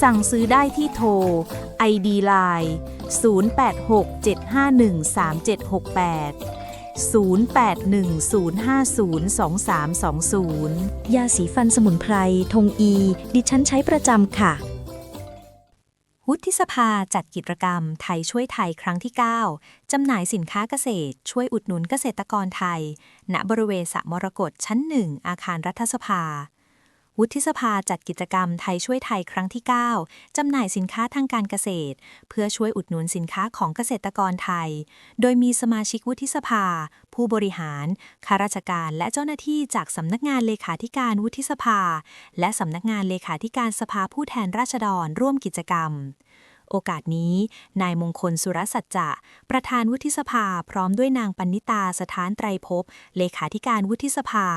สั่งซื้อได้ที่โทร ID Line 0867513768 0810502320 ยาสีฟันสมุนไพร ทงอี ดิฉันใช้ประจำค่ะ วุฒิสภาจัดกิจกรรมไทยช่วยไทยครั้งที่ 9 จำหน่ายสินค้าเกษตร ช่วยอุดหนุนเกษตรกรไทย ณบริเวณสระมรกตชั้นหนึ่งอาคารรัฐสภา วุฒิสภาจัดกิจกรรมไทยช่วยไทยครั้งที่ 9 จำหน่ายสินค้าทางการเกษตร เพื่อช่วยอุดหนุนสินค้าของเกษตรกรไทย โดยมีสมาชิกวุฒิสภา ผู้บริหาร ข้าราชการและเจ้าหน้าที่จากสำนักงานเลขาธิการวุฒิสภา และสำนักงานเลขาธิการสภาผู้แทนราษฎรร่วมกิจกรรม โอกาสนี้ นายมงคลสุรสัจจะ ประธานวุฒิสภาพร้อมด้วยนางปณิตาสถานไตรภพเลขาธิการวุฒิสภา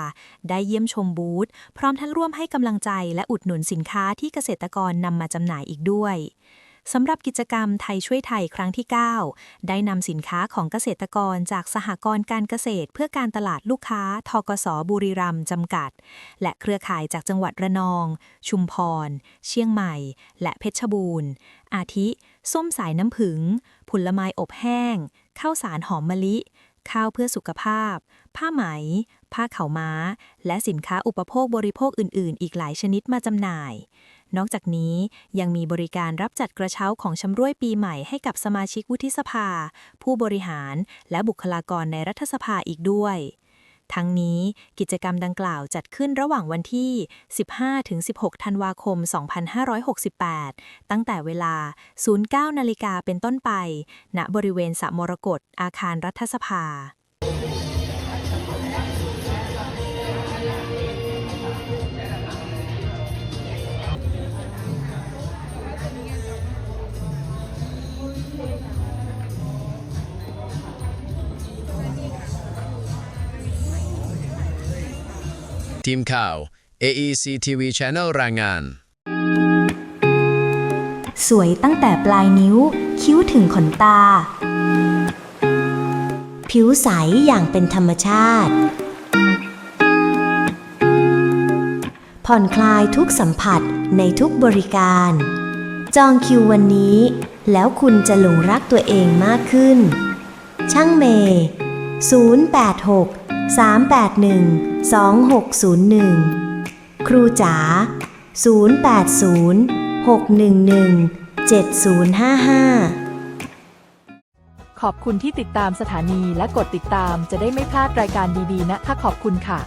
ได้เยี่ยมชมบูธ พร้อมทั้งร่วมให้กำลังใจและอุดหนุนสินค้าที่เกษตรกรนำมาจำหน่ายอีกด้วย สำหรับกิจกรรมไทยช่วยไทยครั้งที่ 9 ได้นำสินค้าของเกษตรกรจากสหกรณ์การเกษตร เพื่อการตลาดลูกค้าทกสบุรีรัมย์จำกัด และเครือข่ายจากจังหวัดระนอง ชุมพร เชียงใหม่ และเพชรบูรณ์ อาทิ ส้มสายน้ำผึ้งผลไม้อบแห้ง ข้าวสารหอมมะลิ ข้าวเพื่อสุขภาพ ผ้าไหม ผ้าเข่าม้า และสินค้าอุปโภคบริโภคอื่น ๆ อีกหลายชนิดมาจำหน่าย นอกจากนี้ยังมีบริการรับจัดกระเช้าของชำร่วยปีใหม่ให้กับสมาชิกวุฒิสภา ผู้บริหาร และบุคลากรในรัฐสภาอีกด้วย ทั้งนี้กิจกรรมดังกล่าวจัดขึ้นระหว่างวันที่ 15-16 ธันวาคม 2568 ตั้งแต่เวลา 09 นาฬิกาเป็นต้นไป ณ บริเวณสระมรกตอาคารรัฐสภา ทีมข่าว AEC TV Channel รายงาน สวยตั้งแต่ปลายนิ้ว คิ้วถึงขนตา ผิวใสอย่างเป็นธรรมชาติ ผ่อนคลายทุกสัมผัสในทุกบริการ จองคิววันนี้ แล้วคุณจะหลงรักตัวเองมากขึ้น ช่างเมย์086 381 2601 ครูจ๋า 080 611 7055 ขอบคุณที่ติดตามสถานีและกดติดตามจะได้ไม่พลาดรายการดีๆนะคะขอบคุณค่ะ